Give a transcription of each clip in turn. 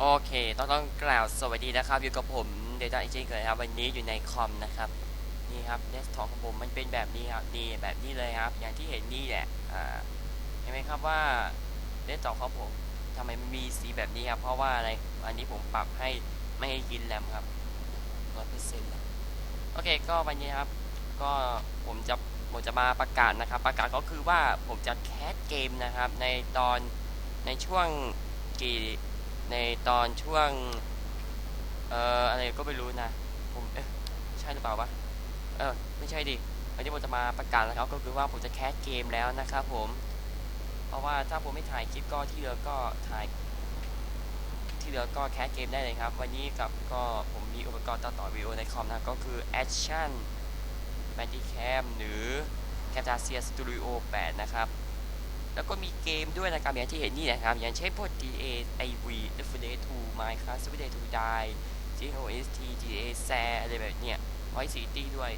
โอเค ต้องต้องกล่าวสวัสดีนะครับอยู่กับผมเดต้าอีเจเกิดครับ วันนี้อยู่ในคอมนะครับ นี่ครับเดสก์ท็อปของผมมันเป็นแบบนี้ครับนี่แบบนี้เลยครับ อย่างที่เห็นนี่แหละอ่าเห็นไหมครับว่าเดสก์ท็อปของผมทำไมมันมีสีแบบนี้ครับเพราะว่าอะไรอันนี้ผมปรับให้ไม่ให้กินแรมครับร้อยเปอร์เซ็นต์โอเค ก็วันนี้ครับ ก็ผมจะผมจะมาประกาศนะครับ ประกาศก็คือว่าผมจะแคสเกมนะครับ ในตอนในช่วงกี่ ในตอนช่วง เอ่ออะไรก็ไม่รู้นะ ผมเอ๊ะใช่หรือเปล่าวะเออไม่ใช่ดิวันนี้ผมจะมาประกาศนะครับก็คือว่าผมจะแคสเกมแล้วนะครับผม เพราะว่าถ้าผมไม่ถ่ายคลิปก็ที่เหลือก็ถ่าย ที่เหลือก็แคสเกมได้เลยครับ วันนี้กับก็ผมมีอุปกรณ์ตัดต่อวิดีโอในคอมนะก็คือ Action b a n d i c a m หรือ Camtasia Studio 8 นะครับ แล้วก็มีเกมด้วยนะครับอย่างที่เห็นนี่นะครับ อย่างเช่นพวก GTA IV Left 4 Dead 2 Minecraft Super Day to Die GOST GTA S A อะไรแบบเนี้ย Vice City ด้วย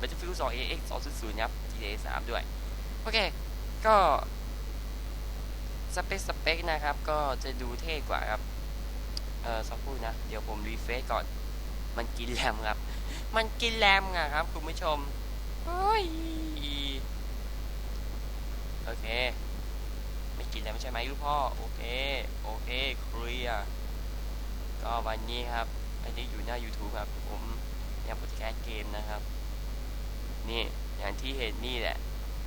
Battlefield 2 AX 200ครับ GTA 3 ด้วย โอเค ก็ สเปค สเปค นะครับ ก็จะดูเท่กว่าครับ เออสักครู่นะ เดี๋ยวผมรีเฟซก่อน มันกินแรมครับ มันกินแรมอะครับ คุณผู้ชมโอ้ยโอเค กินแล้วไม่ใช่ไหมลูกพ่อ โอเค โอเคเคลียร์ก็วันนี้ครับ อันนี้อยู่หน้า YouTube ครับ ผมยังโปรแคสเกมนะครับ นี่ อย่างที่เห็นนี่แหละ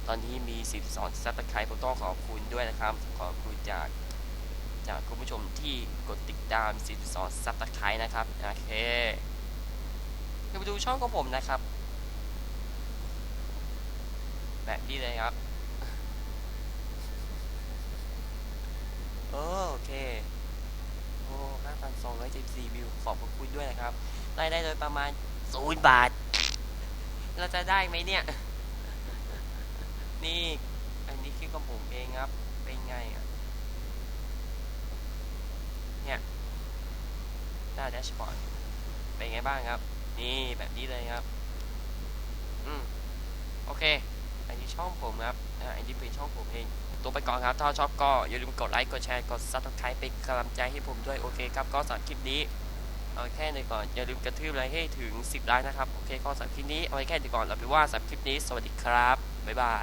ตอนนี้มี 12ซับสไครต์ผมต้องขอบคุณด้วยนะครับ ขอบคุณจาก จากคุณผู้ชมที่กดติดตาม42ซับสไครต์นะครับ โอเคเดี๋ยวมาดูช่องของผมนะครับ แบบนี้เลยครับ โอเค โอ้ 5,274วิวขอบคุณด้วยนะครับรายได้โดยประมาณศูนย์บาท เราจะได้ไหมเนี่ย นี่ อันนี้คลิปของผมเองครับ เป็นไงอะ เนี่ยหน้าแดชบอร์ดเป็นไงบ้างครับ นี่แบบนี้เลยครับ อืม โอเค อันนี้ช่องผมครับ อ่า อันนี้เป็นช่องผมเอง ตัวไปก่อนครับ ถ้าชอบก็อย่าลืมกดไลค์ กดแชร์ กดซับสไครป์เป็นกำลังใจให้ผมด้วย โอเคครับ ก็สำหรับคลิปนี้ เอาแค่นี้ก่อน อย่าลืมกระทืบไลค์ให้ถึง 10ไลค์นะครับ โอเค ก็สำหรับคลิปนี้ เอาไว้แค่นี้ก่อนเราไปว่าสำหรับคลิปนี้ สวัสดีครับ บ๊ายบาย